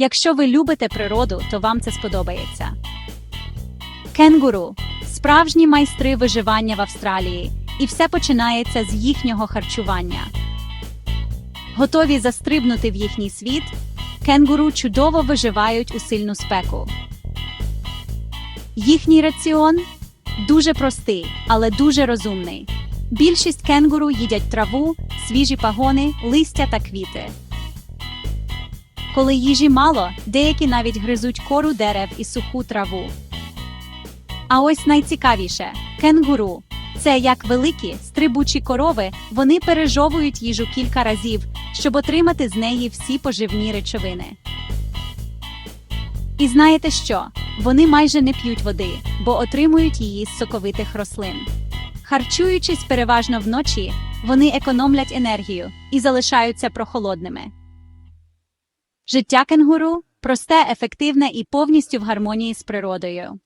Якщо ви любите природу, то вам це сподобається. Кенгуру справжні майстри виживання в Австралії, і все починається з їхнього харчування. Готові застрибнути в їхній світ, кенгуру чудово виживають у сильну спеку. Їхній раціон дуже простий, але дуже розумний. Більшість кенгуру їдять траву, свіжі пагони, листя та квіти. Коли їжі мало, деякі навіть гризуть кору дерев і суху траву. А ось найцікавіше кенгуру. Це як великі стрибучі корови, вони пережовують їжу кілька разів, щоб отримати з неї всі поживні речовини. І знаєте що? Вони майже не п'ють води, бо отримують її з соковитих рослин. Харчуючись переважно вночі, вони економлять енергію і залишаються прохолодними. Життя кенгуру просте, ефективне і повністю в гармонії з природою.